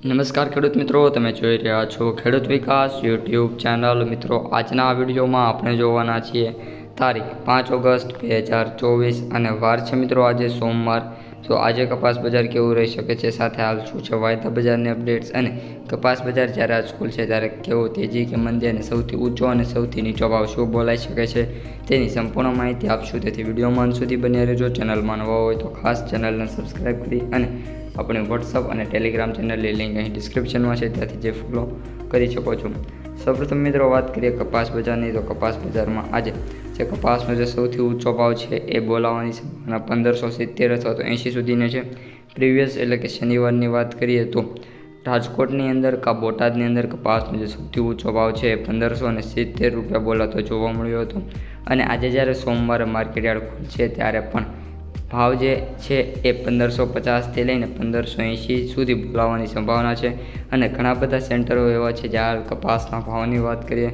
નમસ્કાર ખેડૂત મિત્રો, તમે જોઈ રહ્યા છો ખેડૂત વિકાસ યુટ્યુબ ચેનલ. મિત્રો, આજના આ વિડીયોમાં આપણે જોવાના છીએ તારીખ પાંચ ઓગસ્ટ બે હજાર ચોવીસ અને વાર છે મિત્રો આજે સોમવાર. તો આજે કપાસ બજાર કેવું રહી શકે છે સાથે હાલ શું છે વાયદા બજારની અપડેટ્સ અને કપાસ બજાર જ્યારે આજ છે ત્યારે કેવો તેજી કે મંદી અને સૌથી ઊંચો અને સૌથી નીચો ભાવ શું બોલાઈ શકે છે તેની સંપૂર્ણ માહિતી આપશું. તેથી વિડીયોમાં સુધી બન્યા રહેજો. ચેનલમાં નવા હોય તો ખાસ ચેનલને સબસ્ક્રાઈબ કરી અને આપણી વોટ્સઅપ અને ટેલિગ્રામ ચેનલની લિંક અહીં ડિસ્ક્રિપ્શનમાં છે, ત્યાંથી જે ફોલો કરી શકો છો. સૌપ્રથમ મિત્રો વાત કરીએ કપાસ બજારની, તો કપાસ બજારમાં આજે જે કપાસનો જે સૌથી ઊંચો ભાવ છે એ બોલાવવાની સંભાવના પંદરસો સિત્તેર અથવા તો એંશી સુધીનો છે. પ્રીવિયસ એટલે કે શનિવારની વાત કરીએ તો રાજકોટની અંદર કા બોટાદની અંદર કપાસનો જે સૌથી ઊંચો ભાવ છે પંદરસો અને સિત્તેર રૂપિયા બોલાતો જોવા મળ્યો હતો. અને આજે જ્યારે સોમવારે માર્કેટ યાર્ડ ત્યારે પણ ભાવ જે છે એ પંદરસો પચાસથી લઈને પંદરસો એંશી સુધી બોલાવવાની સંભાવના છે. અને ઘણા બધા સેન્ટરો એવા છે જ્યાં કપાસના ભાવની વાત કરીએ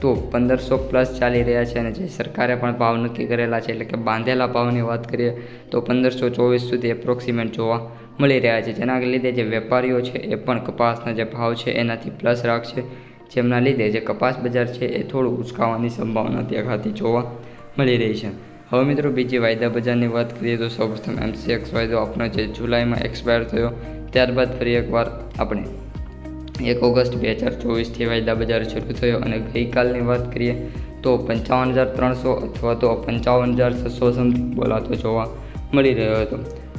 તો પંદરસો પ્લસ ચાલી રહ્યા છે અને જે સરકારે પણ ભાવ નક્કી કરેલા છે એટલે કે બાંધેલા ભાવની વાત કરીએ તો પંદરસો ચોવીસ સુધી એપ્રોક્સિમેટ જોવા મળી રહ્યા છે. જેના લીધે જે વેપારીઓ છે એ પણ કપાસના જે ભાવ છે એનાથી પ્લસ રાખશે જેમના લીધે જે કપાસ બજાર છે એ થોડું ઉચકાવાની સંભાવના દેખાતી જોવા મળી રહી છે. હવે મિત્રો બીજી વાયદા બજારની વાત કરીએ તો સૌપ્રથમ એમસીએક્સ વાયદો આપણો જે જુલાઈમાં એક્સપાયર થયો, ત્યારબાદ ફરી એકવાર આપણે એક ઓગસ્ટ બે હજાર ચોવીસથી વાયદા બજાર શરૂ થયો અને ગઈકાલની વાત કરીએ તો પંચાવન હજાર ત્રણસો અથવા તો પંચાવન હજાર છસો સમથિંગ બોલાતો જોવા મળી રહ્યો હતો.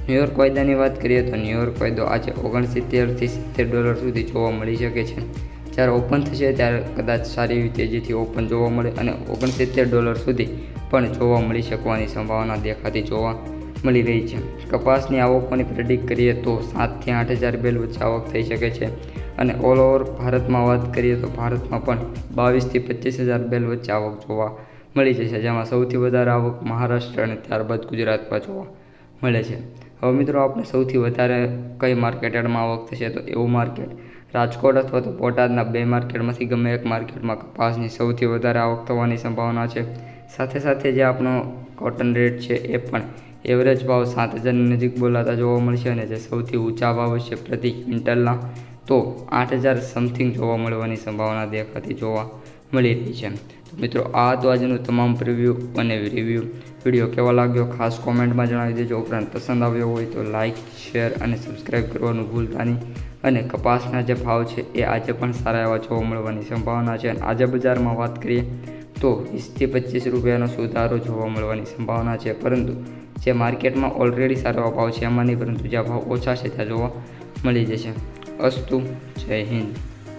ન્યુયોર્ક વાયદાની વાત કરીએ તો ન્યુયોર્ક વાયદો આજે ઓગણસિત્તેરથી સિત્તેર ડોલર સુધી જોવા મળી શકે છે. જ્યારે ઓપન થશે ત્યારે કદાચ સારી એવી તેજીથી ઓપન જોવા મળે અને ઓગણસિત્તેર ડોલર સુધી પણ જોવા મળી શકવાની સંભાવના દેખાતી જોવા મળી રહી છે. કપાસની આવકોની પ્રેડિક્ટ કરીએ તો સાતથી આઠ હજાર બેલ વચ્ચે આવક થઈ શકે છે. અને ઓલ ઓવર ભારતમાં વાત કરીએ તો ભારતમાં પણ બાવીસથી પચીસ હજાર બેલ વચ્ચે આવક જોવા મળી જશે, જેમાં સૌથી વધારે આવક મહારાષ્ટ્ર અને ત્યારબાદ ગુજરાતમાં જોવા મળે છે. હવે મિત્રો, આપણે સૌથી વધારે કઈ માર્કેટમાં આવક થશે તો એવું માર્કેટ રાજકોટ અથવા તો બોટાદના બે માર્કેટમાંથી ગમે એક માર્કેટમાં કપાસની સૌથી વધારે આવક થવાની સંભાવના છે. સાથે સાથે જે આપણો કોટન રેટ છે એ પણ એવરેજ ભાવ સાત હજારની નજીક બોલાતા જોવા મળશે અને જે સૌથી ઊંચા ભાવ છે પ્રતિ ક્વિન્ટલના તો આઠ હજાર સમથિંગ જોવા મળવાની સંભાવના દેખાતી જોવા મળી રહી છે. તો મિત્રો, આ તો આજનું તમામ પ્રિવ્યૂ અને રિવ્યૂ વીડિયો કેવો લાગ્યો? ખાસ કોમેન્ટમાં જણાવી દેજો. ઉપરાંત પસંદ આવ્યો હોય તો લાઇક શેર અને સબસ્ક્રાઈબ કરવાનું ભૂલતા નહીં. અને કપાસના જે ભાવ છે એ આજે પણ સારા એવા જોવા મળવાની સંભાવના છે. અને આજે બજારમાં વાત કરીએ તો વીસથી પચીસ રૂપિયાનો સુધારો જોવા મળવાની સંભાવના છે. પરંતુ જે માર્કેટમાં ઓલરેડી સારો ભાવ છે, એમાં નહીં, પરંતુ જ્યાં ભાવ ઓછા છે, ત્યાં જોવા મળી જશે. અસ્તુ, જય હિન્દ.